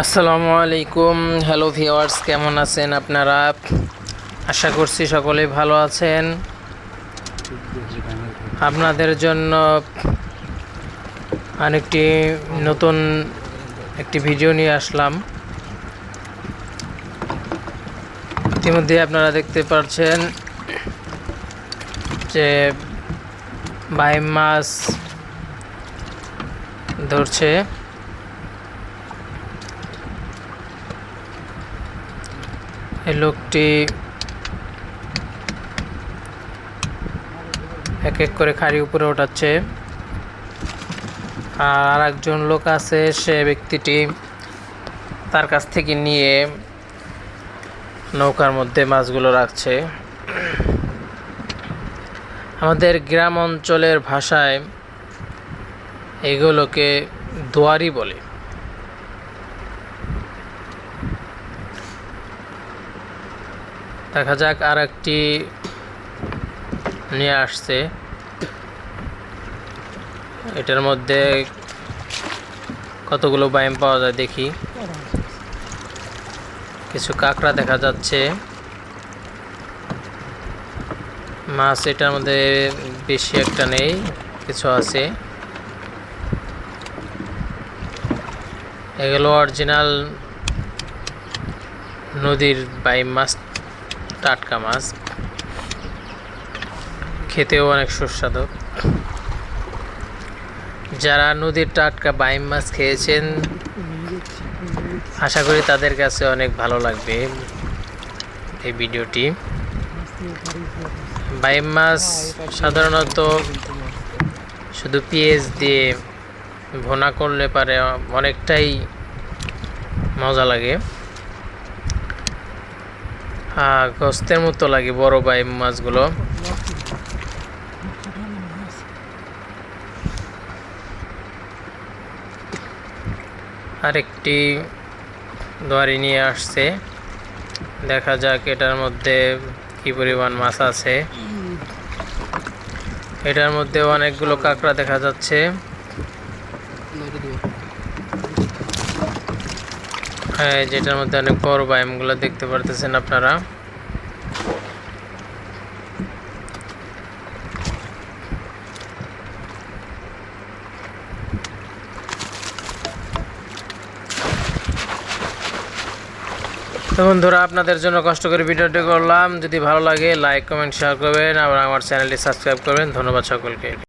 আসসালামু আলাইকুম। Hello viewers কেমন আছেন আপনারা? আশা করছি সকলেই ভালো আছেন। আপনাদের জন্য আরেকটি নতুন একটি ভিডিও নিয়ে আসলাম। ইতিমধ্যে আপনারা দেখতে পাচ্ছেন যে বাইম মাছ ধরছে। লোকটি এক এক করে খাড়ি উপরে ওঠাচ্ছে। আর একজন লোক আছে, সে ব্যক্তিটি তার কাছ থেকে নিয়ে নৌকার মধ্যে মাছগুলো রাখছে। আমাদের গ্রাম অঞ্চলের ভাষায় এগুলোকে দোয়ারি বলে। দেখা যাক আর একটি নিয়ে আসছে। এটার মধ্যে কতগুলো বাইম পাওয়া যায় দেখি। কিছু কাঁকড়া দেখা যাচ্ছে। মাছ এটার মধ্যে বেশি একটা নেই, কিছু আছে। এগুলো অরিজিনাল নদীর বাইম মাছ টাটকা মাছ। খেতেও অনেক সুস্বাদু। যারা নদীর টাটকা বাইম মাছ খেয়েছেন, আশা করি তাদের কাছে অনেক ভালো লাগবে এই ভিডিওটি। বাইম মাছ সাধারণত শুধু পেঁয়াজ দিয়ে ভোনা করলে পারে অনেকটাই মজা লাগে। গস্তের মতো লাগে বড় বাইম মাছগুলো। আরেকটি দোয়ারি নিয়ে আসছে। দেখা যাক এটার মধ্যে কি পরিমাণ মাছ আছে। এটার মধ্যে অনেকগুলো কাঁকড়া দেখা যাচ্ছে। হ্যাঁ যেটার মধ্যে অনেক বড় ব্যায়ামগুলো দেখতে পারতেছেন আপনারা। তো বন্ধুরা, আপনাদের জন্য কষ্ট করে ভিডিওটি করলাম। যদি ভালো লাগে লাইক কমেন্ট শেয়ার করবেন আর আমার চ্যানেলটি সাবস্ক্রাইব করবেন। ধন্যবাদ সকলকে।